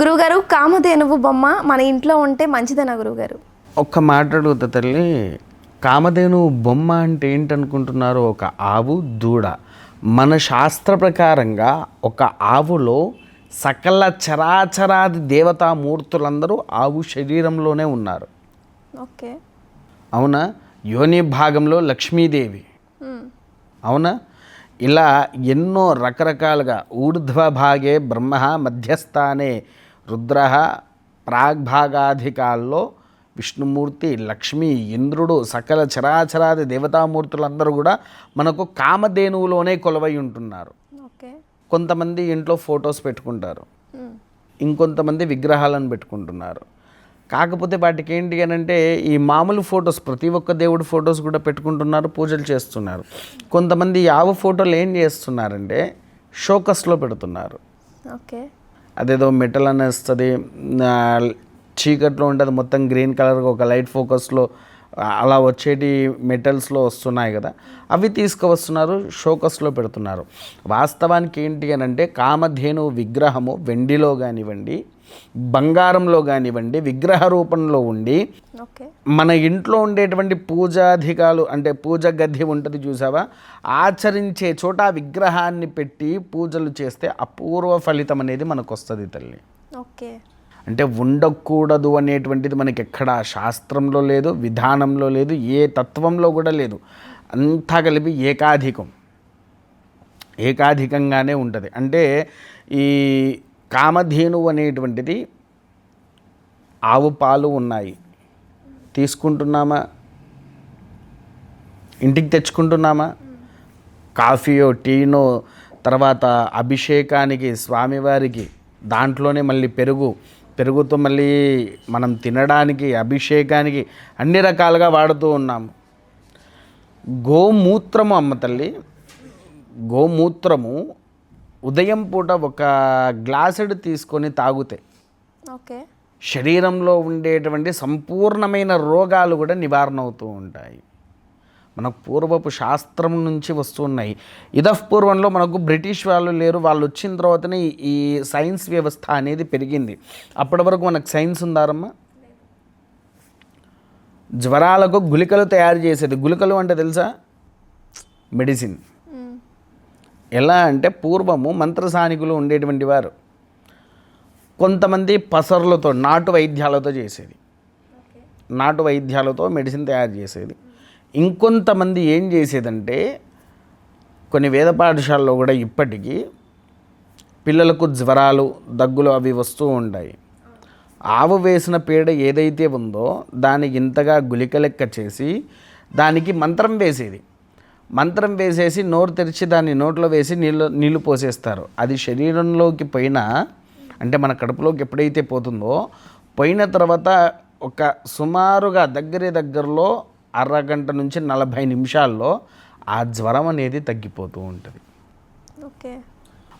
గురువుగారు కామధేనువు బొమ్మ మన ఇంట్లో ఉంటే మంచిదేనా గురువుగారు? ఒక్క మాట అడుగుతా తల్లి. కామధేను బొమ్మ అంటే ఏంటనుకుంటున్నారు? ఒక ఆవు దూడ. మన శాస్త్ర ప్రకారంగా ఒక ఆవులో సకల చరాచరాది దేవతామూర్తులందరూ ఆవు శరీరంలోనే ఉన్నారు. ఓకే. అవునా? యోని భాగంలో లక్ష్మీదేవి. అవునా? ఇలా ఎన్నో రకరకాలుగా ఊర్ధ్వ భాగే బ్రహ్మ మధ్యస్థానే రుద్ర ప్రాగ్భాగాధికాల్లో విష్ణుమూర్తి లక్ష్మి ఇంద్రుడు సకల చరాచరాది దేవతామూర్తులందరూ కూడా మనకు కామధేనువులోనే కొలవై ఉంటున్నారు. కొంతమంది ఇంట్లో ఫొటోస్ పెట్టుకుంటారు. ఇంకొంతమంది విగ్రహాలను పెట్టుకుంటున్నారు. కాకపోతే వాటికి ఏంటి అని అంటే ఈ మామూలు ఫొటోస్ ప్రతి ఒక్క దేవుడి ఫొటోస్ కూడా పెట్టుకుంటున్నారు పూజలు చేస్తున్నారు. కొంతమంది యావ ఫోటోలు ఏం చేస్తున్నారంటే షోకస్లో పెడుతున్నారు. ఓకే. అదేదో మెటల్ అనేస్తుంది చీకట్లో ఉంటుంది మొత్తం గ్రీన్ కలర్గా ఒక లైట్ ఫోకస్లో అలా వచ్చేటి మెటల్స్లో వస్తున్నాయి కదా అవి తీసుకువస్తున్నారు షోకస్లో పెడుతున్నారు. వాస్తవానికి ఏంటి అని అంటే కామధేను విగ్రహము వెండిలో కానివ్వండి బంగారంలో కానివ్వండి విగ్రహ రూపంలో ఉండి ఓకే. మన ఇంట్లో ఉండేటువంటి పూజాధికాలు అంటే పూజ గద్దె ఉంటుంది చూసావా ఆచరించే చోట ఆ విగ్రహాన్ని పెట్టి పూజలు చేస్తే అపూర్వ ఫలితం అనేది మనకు వస్తుంది తల్లి. ఓకే. అంటే ఉండకూడదు అనేటువంటిది మనకి ఎక్కడ శాస్త్రంలో లేదు విధానంలో లేదు ఏ తత్వంలో కూడా లేదు. అంతా కలిపి ఏకాధికం. ఏకాధికంగానే ఉంటుంది. అంటే ఈ కామధేను అనేటువంటిది ఆవు పాలు ఉన్నాయి. తీసుకుంటున్నామా? ఇంటికి తెచ్చుకుంటున్నామా? కాఫీయో టీనో తర్వాత అభిషేకానికి స్వామివారికి దాంట్లోనే మళ్ళీ పెరుగు పెరుగుతో మళ్ళీ మనం తినడానికి అభిషేకానికి అన్ని రకాలుగా వాడుతూ ఉన్నాము. గోమూత్రము అమ్మ తల్లి గోమూత్రము ఉదయం పూట ఒక గ్లాసుడు తీసుకొని తాగితే ఓకే. శరీరంలో ఉండేటువంటి సంపూర్ణమైన రోగాలు కూడా నివారణ అవుతూ ఉంటాయి. మన పూర్వపు శాస్త్రం నుంచి వస్తున్నాయి. ఇతపూర్వంలో మనకు బ్రిటిష్ వాళ్ళు లేరు. వాళ్ళు వచ్చిన తర్వాతనే ఈ- సైన్స్ వ్యవస్థ అనేది పెరిగింది. అప్పటి వరకు మనకు సైన్స్ ఉందారమ్మా? జ్వరాలకు గుళికలు తయారు చేసేది. గుళికలు అంటే తెలుసా? మెడిసిన్. ఎలా అంటే పూర్వము మంత్రసానికులు ఉండేటువంటి వారు. కొంతమంది పసర్లతో నాటు వైద్యాలతో చేసేది. నాటు వైద్యాలతో మెడిసిన్ తయారు చేసేది. ఇంకొంతమంది ఏం చేసేదంటే కొన్ని వేద పాఠశాలలో కూడా ఇప్పటికీ పిల్లలకు జ్వరాలు దగ్గులు అవి వస్తూ ఉంటాయి. ఆవు వేసిన పేడ ఏదైతే ఉందో దాన్ని ఇంతగా గులిక లెక్క చేసి దానికి మంత్రం వేసేది. మంత్రం వేసేసి నోరు తెరిచి దాన్ని నోట్లో వేసి నీళ్ళు నీళ్ళు పోసేస్తారు. అది శరీరంలోకి పోయినా అంటే మన కడుపులోకి ఎప్పుడైతే పోతుందో పోయిన తర్వాత ఒక సుమారుగా దగ్గర దగ్గరలో అరగంట నుంచి నలభై నిమిషాల్లో ఆ జ్వరం అనేది తగ్గిపోతూ ఉంటుంది. ఓకే.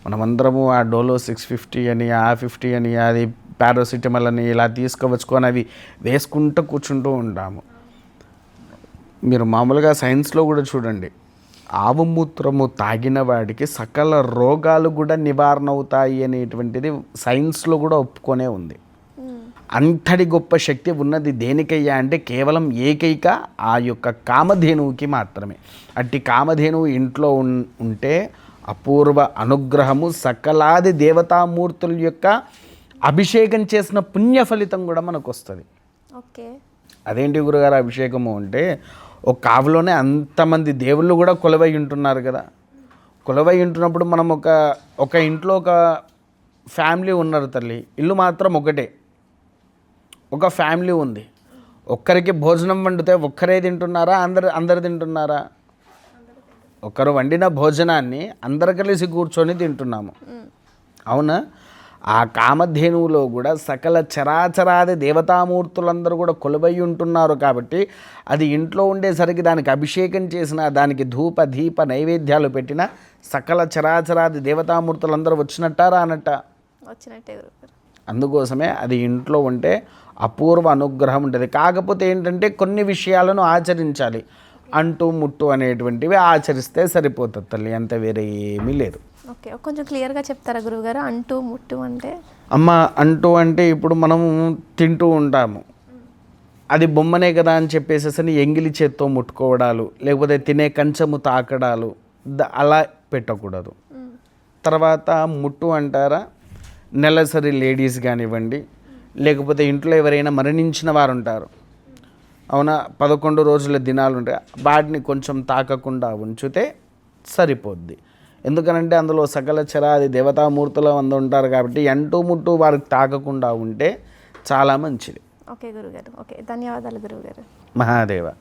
మనమందరము ఆ డోలో సిక్స్ ఫిఫ్టీ అని ఆ ఫిఫ్టీ అని అది పారాసిటమాల్ అని ఇలా తీసుకువచ్చుకొని అవి వేసుకుంటూ కూర్చుంటూ ఉంటాము. మీరు మామూలుగా సైన్స్లో కూడా చూడండి ఆవు మూత్రము తాగిన వాడికి సకల రోగాలు కూడా నివారణ అవుతాయి అనేటువంటిది సైన్స్లో కూడా ఒప్పుకొనే ఉంది. అంతటి గొప్ప శక్తి ఉన్నది దేనికయ్యా అంటే కేవలం ఏకైక ఆ యొక్క కామధేనువుకి మాత్రమే. అట్టి కామధేనువు ఇంట్లో ఉంటే అపూర్వ అనుగ్రహము సకలాది దేవతామూర్తుల యొక్క అభిషేకం చేసిన పుణ్య ఫలితం కూడా మనకు వస్తుంది ఓకే. అదేంటి గురుగారు అభిషేకము అంటే ఒక కావులోనే అంతమంది దేవుళ్ళు కూడా కొలవై ఉంటున్నారు కదా. కొలవై ఉంటున్నప్పుడు మనం ఒక ఒక ఇంట్లో ఒక ఫ్యామిలీ ఉన్నారు తల్లి. ఇల్లు మాత్రం ఒకటే. ఒక ఫ్యామిలీ ఉంది. ఒక్కరికి భోజనం వండితే ఒక్కరే తింటున్నారా? అందరు అందరు తింటున్నారా? ఒకరు వండిన భోజనాన్ని అందరు కలిసి కూర్చొని తింటున్నాము. అవునా? ఆ కామధేనువులో కూడా సకల చరాచరాది దేవతామూర్తులందరూ కూడా కొలువై ఉంటున్నారు కాబట్టి అది ఇంట్లో ఉండేసరికి దానికి అభిషేకం చేసిన దానికి ధూప దీప నైవేద్యాలు పెట్టిన సకల చరాచరాది దేవతామూర్తులందరూ వచ్చినట్టారా అన్నట్ట వచ్చినట్టే అందుకోసమే అది ఇంట్లో ఉంటే అపూర్వ అనుగ్రహం ఉంటుంది. కాకపోతే ఏంటంటే కొన్ని విషయాలను ఆచరించాలి. అంటూ ముట్టు అనేటువంటివి ఆచరిస్తే సరిపోతుంది తల్లి అంత వేరే ఏమీ లేదు. ఓకే కొంచెం క్లియర్గా చెప్తారా గురువుగారు? అంటూ ముట్టు అంటే? అమ్మ అంటూ అంటే ఇప్పుడు మనము తింటూ ఉంటాము. అది బొమ్మనే కదా అని చెప్పేసేసి ఎంగిలి చేత్తో ముట్టుకోవడాలు లేకపోతే తినే కంచము తాకడాలు అలా పెట్టకూడదు. తర్వాత ముట్టు అంటారా? నెలసరి లేడీస్ కానివ్వండి లేకపోతే ఇంట్లో ఎవరైనా మరణించిన వారు ఉంటారు అవునా? పదకొండు రోజుల దినాలు ఉంటాయి. వాటిని కొంచెం తాకకుండా ఉంచితే సరిపోద్ది. ఎందుకనంటే అందులో సకల చరాది దేవతామూర్తులు అందు ఉంటారు కాబట్టి అంటూ ముట్టు వారికి తాకకుండా ఉంటే చాలా మంచిది. ఓకే గురుగారు. ఓకే. ధన్యవాదాలు గురువుగారు మహాదేవ.